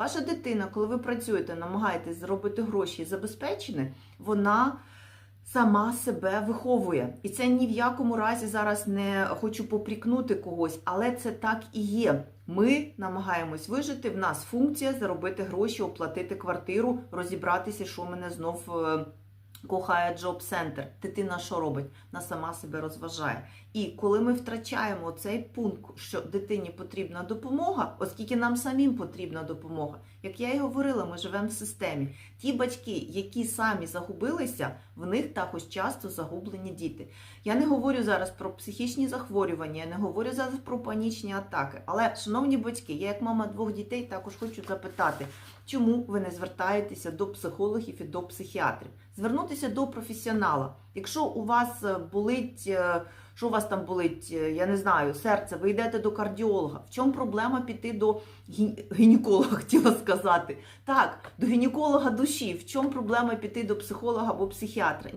Ваша дитина, коли ви працюєте, намагаєтесь зробити гроші і забезпечені, вона сама себе виховує. І це ні в якому разі зараз не хочу попрікнути когось, але це так і є. Ми намагаємось вижити. В нас функція заробити гроші, оплатити квартиру, розібратися, що мене знов. Кохає Джоб Центр. Дитина що робить? Вона сама себе розважає. І коли ми втрачаємо цей пункт, що дитині потрібна допомога, оскільки нам самим потрібна допомога, як я і говорила, ми живемо в системі. Ті батьки, які самі загубилися, в них також часто загублені діти. Я не говорю зараз про психічні захворювання, я не говорю зараз про панічні атаки. Але, шановні батьки, я як мама двох дітей також хочу запитати, чому ви не звертаєтеся до психологів і до психіатрів? Звернутися до професіонала. Якщо у вас е, болить, е, що у вас там болить, е, я не знаю, серце, ви йдете до кардіолога. В чому проблема піти до гінеколога, хотіла сказати? Так, до гінеколога душі. В чому проблема піти до психолога або психіатра?